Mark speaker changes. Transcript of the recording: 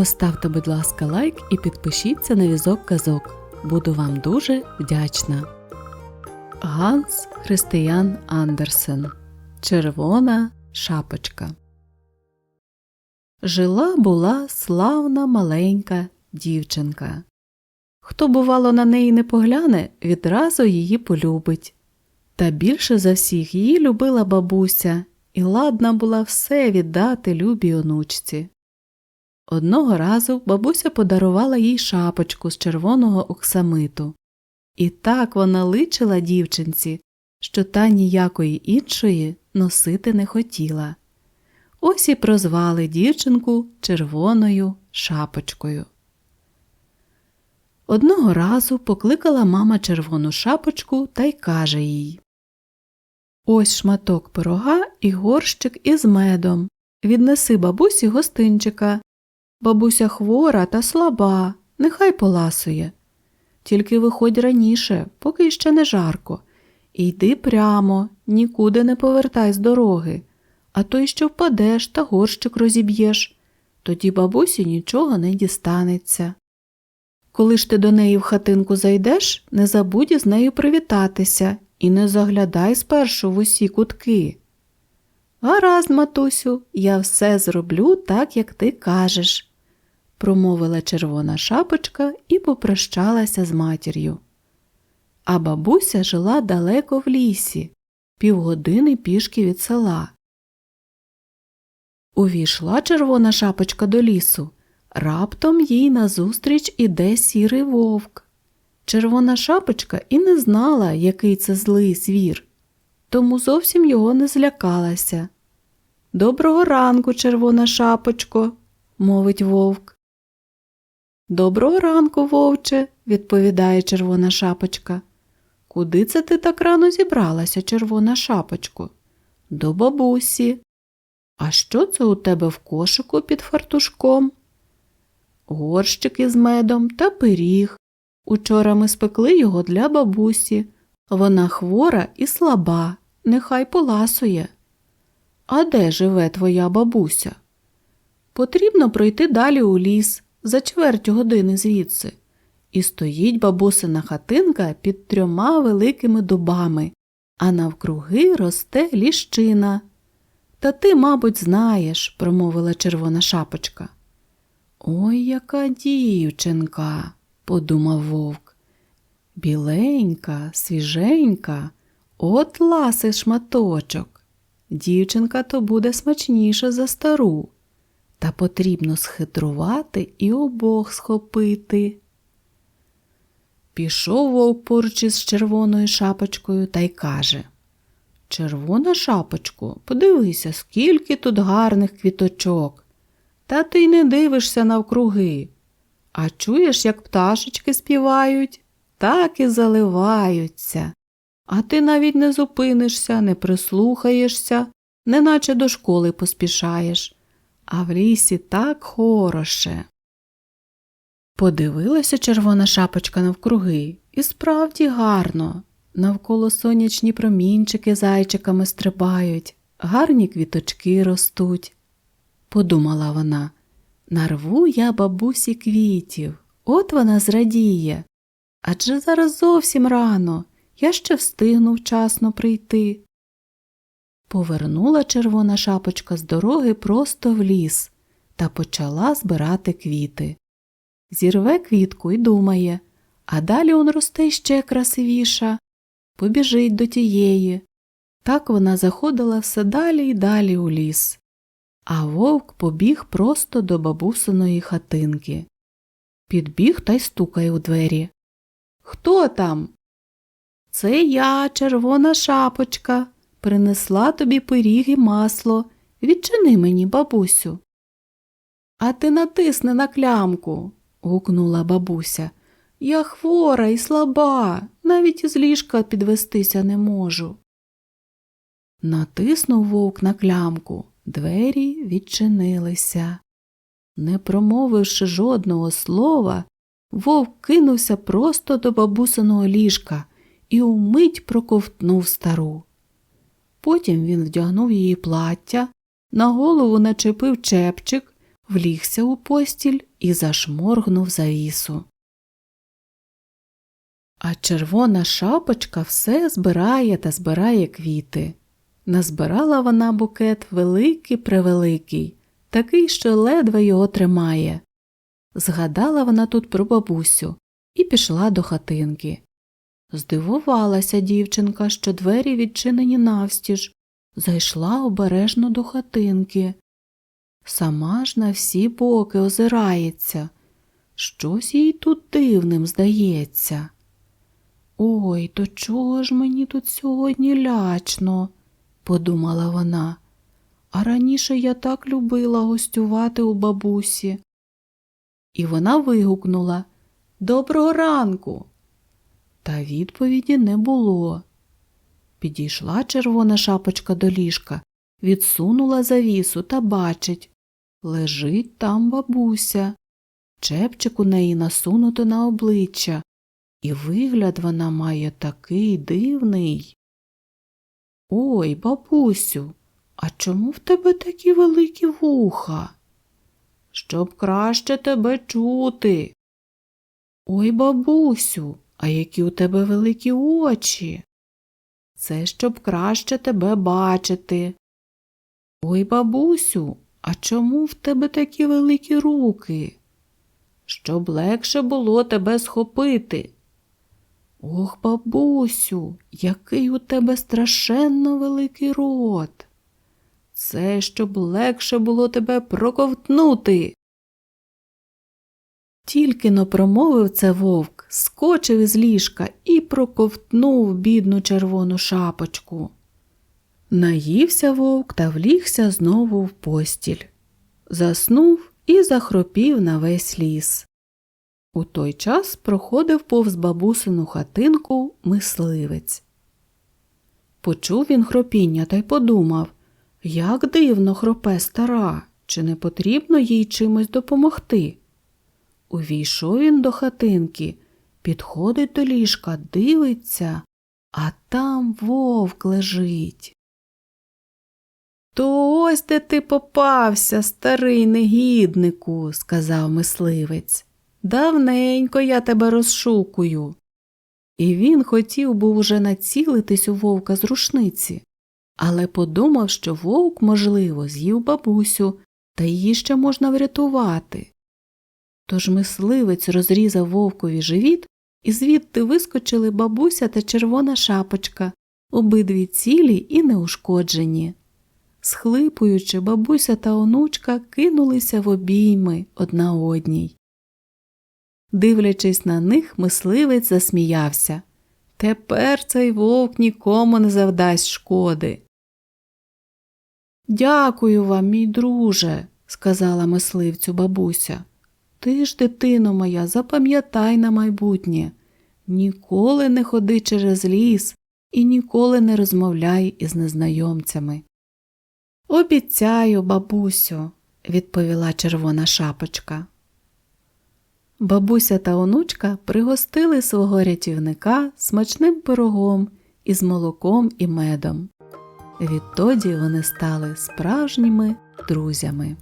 Speaker 1: Поставте, будь ласка, лайк і підпишіться на візок казок. Буду вам дуже вдячна. Ганс Християн Андерсен Червона шапочка. Жила була славна маленька дівчинка. Хто, бувало, на неї не погляне, відразу її полюбить. Та більше за всіх її любила бабуся і ладна була все віддати любій онучці. Одного разу бабуся подарувала їй шапочку з червоного оксамиту. І так вона личила дівчинці, що та ніякої іншої носити не хотіла. Ось і прозвали дівчинку червоною шапочкою. Одного разу покликала мама червону шапочку та й каже їй Ось шматок пирога і горщик із медом. Віднеси бабусі гостинчика. Бабуся хвора та слаба, нехай поласує. Тільки виходь раніше, поки ще не жарко, і йди прямо, нікуди не повертай з дороги, а то й що впадеш та горщик розіб'єш, тоді бабусі нічого не дістанеться. Коли ж ти до неї в хатинку зайдеш, не забудь з нею привітатися і не заглядай спершу в усі кутки. Гаразд, матусю, я все зроблю так, як ти кажеш, промовила червона шапочка і попрощалася з матір'ю. А бабуся жила далеко в лісі, півгодини пішки від села. Увійшла червона шапочка до лісу. Раптом їй назустріч іде сірий вовк. Червона шапочка і не знала, який це злий звір, тому зовсім його не злякалася. Доброго ранку, червона шапочко, мовить вовк. Доброго ранку, вовче, відповідає червона шапочка. Куди це ти так рано зібралася, червона шапочко? До бабусі. А що це у тебе в кошику під фартушком? Горщик із медом та пиріг. Учора ми спекли його для бабусі. Вона хвора і слаба, нехай поласує. А де живе твоя бабуся? Потрібно пройти далі у ліс за чверть години звідси. І стоїть бабусина хатинка під трьома великими дубами, а навкруги росте ліщина. Та ти, мабуть, знаєш, промовила червона шапочка. Ой, яка дівчинка, подумав вовк. Біленька, свіженька, от ласий шматочок. Дівчинка то буде смачніша за стару, та потрібно схитрувати і обох схопити. Пішов вовк поруч із червоною шапочкою та й каже Червона шапочко, подивися, скільки тут гарних квіточок. Та ти й не дивишся навкруги. А чуєш, як пташечки співають, так і заливаються. А ти навіть не зупинишся, не прислухаєшся, неначе до школи поспішаєш, а в лісі так хороше. Подивилася червона шапочка навкруги, і справді гарно. Навколо сонячні промінчики зайчиками стрибають, гарні квіточки ростуть. Подумала вона, нарву я бабусі квітів, от вона зрадіє. Адже зараз зовсім рано, я ще встигну вчасно прийти. Повернула червона шапочка з дороги просто в ліс та почала збирати квіти. Зірве квітку і думає, а далі он росте ще красивіша, побіжить до тієї. Так вона заходила все далі і далі у ліс. А вовк побіг просто до бабусиної хатинки. Підбіг та й стукає у двері. Хто там? Це я, червона шапочка, принесла тобі пиріг і масло. Відчини мені, бабусю. А ти натисни на клямку, гукнула бабуся. Я хвора і слаба, навіть із ліжка підвестися не можу. Натиснув вовк на клямку, двері відчинилися. Не промовивши жодного слова, вовк кинувся просто до бабусиного ліжка і умить проковтнув стару. Потім він вдягнув її плаття, на голову начепив чепчик, влігся у постіль і зашморгнув завісу. А червона шапочка все збирає та збирає квіти. Назбирала вона букет великий превеликий, такий, що ледве його тримає. Згадала вона тут про бабусю і пішла до хатинки. Здивувалася дівчинка, що двері відчинені навстіж, зайшла обережно до хатинки. Сама ж на всі боки озирається. Щось їй тут дивним здається. Ой, то чого ж мені тут сьогодні лячно, подумала вона. А раніше я так любила гостювати у бабусі. І вона вигукнула Доброго ранку. Та відповіді не було. Підійшла червона шапочка до ліжка, відсунула завісу та бачить лежить там бабуся. Чепчик у неї насунуто на обличчя, і вигляд вона має такий дивний. Ой, бабусю, а чому в тебе такі великі вуха? Щоб краще тебе чути. Ой, бабусю, а які у тебе великі очі. Це щоб краще тебе бачити. Ой, бабусю, а чому в тебе такі великі руки? Щоб легше було тебе схопити. Ох, бабусю, який у тебе страшенно великий рот. Це щоб легше було тебе проковтнути. Тільки но промовив це вовк, скочив із ліжка і проковтнув бідну червону шапочку. Наївся вовк та влігся знову в постіль. Заснув і захропів на весь ліс. У той час проходив повз бабусину хатинку мисливець. Почув він хропіння та й подумав, як дивно хропе стара, чи не потрібно їй чимось допомогти. Увійшов він до хатинки, підходить до ліжка, дивиться, а там вовк лежить. То ось де ти попався, старий негіднику, сказав мисливець. Давненько я тебе розшукую. І він хотів був уже націлитись у вовка з рушниці, але подумав, що вовк, можливо, з'їв бабусю, та її ще можна врятувати. Тож мисливець розрізав вовкові живіт, і звідти вискочили бабуся та червона шапочка, обидві цілі і неушкоджені. Схлипуючи, бабуся та онучка кинулися в обійми одна одній. Дивлячись на них, мисливець засміявся. Тепер цей вовк нікому не завдасть шкоди. Дякую вам, мій друже, сказала мисливцю бабуся. Ти ж, дитино моя, запам'ятай на майбутнє. Ніколи не ходи через ліс і ніколи не розмовляй із незнайомцями. Обіцяю, бабусю, відповіла червона шапочка. Бабуся та онучка пригостили свого рятівника смачним пирогом із молоком і медом. Відтоді вони стали справжніми друзями.